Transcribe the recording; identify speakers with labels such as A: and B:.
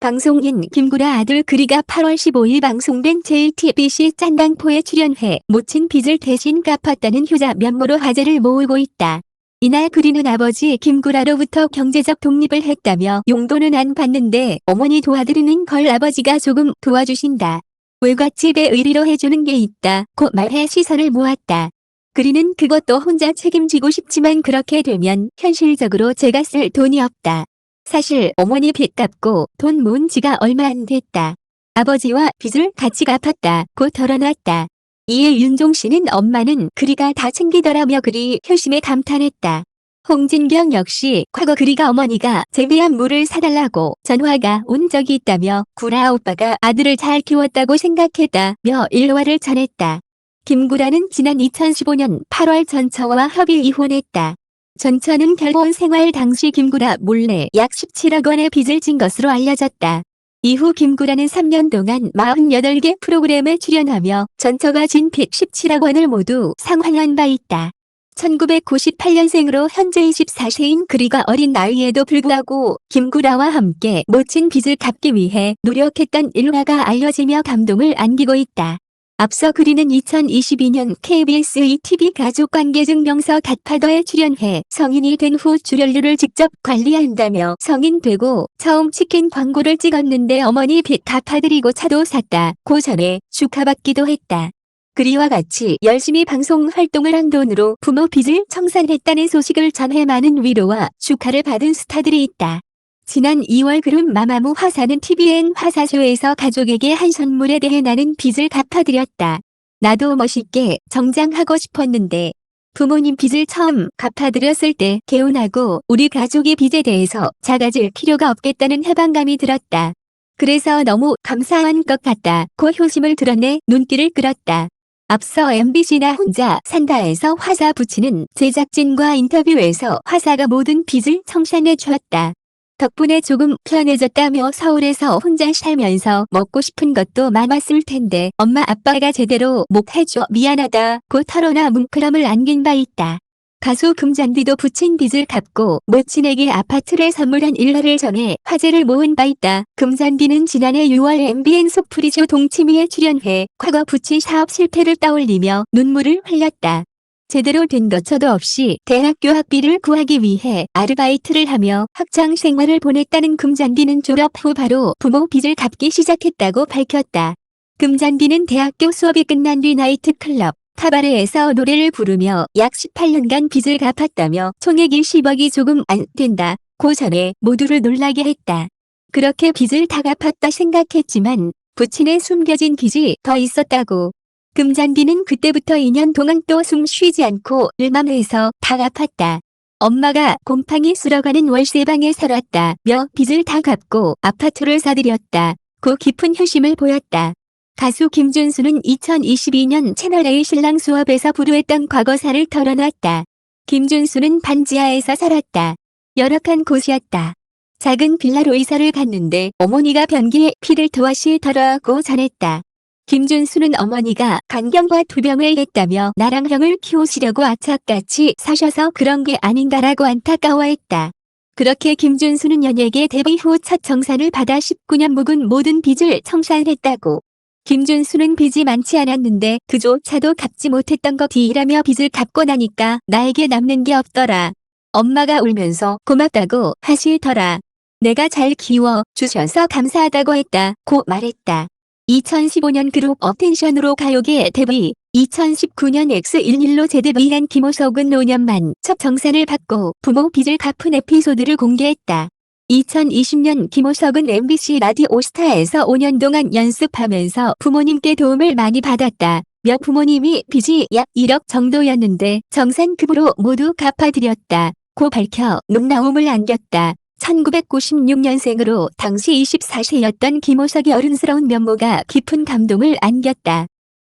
A: 방송인 김구라 아들 그리가 8월 15일 방송된 JTBC 짠당포에 출연해 모친 빚을 대신 갚았다는 효자 면모로 화제를 모으고 있다. 이날 그리는 아버지 김구라로부터 경제적 독립을 했다며 용돈은 안 받는데 어머니 도와드리는 걸 아버지가 조금 도와주신다. 외갓집에 의리로 해주는 게 있다. 고 말해 시선을 모았다. 그리는 그것도 혼자 책임지고 싶지만 그렇게 되면 현실적으로 제가 쓸 돈이 없다. 사실 어머니 빚 갚고 돈 모은 지가 얼마 안 됐다. 아버지와 빚을 같이 갚았다. 고 털어놨다. 이에 윤종 씨는 엄마는 그리가 다 챙기더라며 그리 효심에 감탄했다. 홍진경 역시 과거 그리가 어머니가 재배한 물을 사달라고 전화가 온 적이 있다며 구라 오빠가 아들을 잘 키웠다고 생각했다며 일화를 전했다. 김구라는 지난 2015년 8월 전처와 협의 이혼했다. 전처는 결혼 생활 당시 김구라 몰래 약 17억 원의 빚을 진 것으로 알려졌다. 이후 김구라는 3년 동안 48개 프로그램에 출연하며 전처가 진 빚 17억 원을 모두 상환한 바 있다. 1998년생으로 현재 24세인 그리가 어린 나이에도 불구하고 김구라와 함께 모친 빚을 갚기 위해 노력했던 일화가 알려지며 감동을 안기고 있다. 앞서 그리는 2022년 KBS ETV 가족관계증명서 갓파더에 출연해 성인이 된 후 출연료를 직접 관리한다며 성인 되고 처음 치킨 광고를 찍었는데 어머니 빚 갚아드리고 차도 샀다. 고 전에 축하받기도 했다. 그리와 같이 열심히 방송 활동을 한 돈으로 부모 빚을 청산했다는 소식을 전해 많은 위로와 축하를 받은 스타들이 있다. 지난 2월 그룹 마마무 화사는 TVN 화사쇼에서 가족에게 한 선물에 대해 나는 빚을 갚아드렸다. 나도 멋있게 정장하고 싶었는데 부모님 빚을 처음 갚아드렸을 때 개운하고 우리 가족의 빚에 대해서 작아질 필요가 없겠다는 해방감이 들었다. 그래서 너무 감사한 것 같다. 고 효심을 드러내 눈길을 끌었다. 앞서 MBC나 혼자 산다에서 화사 부치는 제작진과 인터뷰에서 화사가 모든 빚을 청산해 주었다. 덕분에 조금 편해졌다며 서울에서 혼자 살면서 먹고 싶은 것도 많았을 텐데 엄마 아빠가 제대로 못 해줘 미안하다 고 털어놔 뭉클함을 안긴 바 있다. 가수 금잔디도 부친 빚을 갚고 모친에게 아파트를 선물한 일화를 전해 화제를 모은 바 있다. 금잔디는 지난해 6월 MBN 속풀이쇼 동치미에 출연해 과거 부친 사업 실패를 떠올리며 눈물을 흘렸다. 제대로 된 거처도 없이 대학교 학비를 구하기 위해 아르바이트를 하며 학창 생활을 보냈다는 금잔디는 졸업 후 바로 부모 빚을 갚기 시작했다고 밝혔다. 금잔디는 대학교 수업이 끝난 뒤 나이트클럽, 카바레에서 노래를 부르며 약 18년간 빚을 갚았다며 총액이 10억이 조금 안 된다. 고 전에 모두를 놀라게 했다. 그렇게 빚을 다 갚았다 생각했지만 부친의 숨겨진 빚이 더 있었다고. 금잔디는 그때부터 2년 동안 또 숨 쉬지 않고 일만 해서 다 갚았다. 엄마가 곰팡이 쓸어가는 월세방에 살았다 며 빚을 다 갚고 아파트를 사들였다. 고 깊은 효심을 보였다. 가수 김준수는 2022년 채널A 신랑 수업에서 부르했던 과거사를 털어놨다. 김준수는 반지하에서 살았다. 열악한 곳이었다. 작은 빌라로 이사를 갔는데 어머니가 변기에 피를 도와시더라고 전했다. 김준수는 어머니가 간경과 투병을 했다며 나랑 형을 키우시려고 아착같이 사셔서 그런 게 아닌가라고 안타까워했다. 그렇게 김준수는 연예계 데뷔 후 첫 정산을 받아 19년 묵은 모든 빚을 청산했다고. 김준수는 빚이 많지 않았는데 그조차도 갚지 못했던 거 뒤라며 빚을 갚고 나니까 나에게 남는 게 없더라. 엄마가 울면서 고맙다고 하시더라. 내가 잘 키워 주셔서 감사하다고 했다. 고 말했다. 2015년 그룹 어텐션으로 가요계 데뷔, 2019년 X11로 재데뷔한 김호석은 5년 만 첫 정산을 받고 부모 빚을 갚은 에피소드를 공개했다. 2020년 김호석은 MBC 라디오 스타에서 5년 동안 연습하면서 부모님께 도움을 많이 받았다. 며 부모님이 빚이 약 1억 정도였는데 정산급으로 모두 갚아드렸다. 고 밝혀 눈나움을 안겼다. 1996년생으로 당시 24세였던 김호석의 어른스러운 면모가 깊은 감동을 안겼다.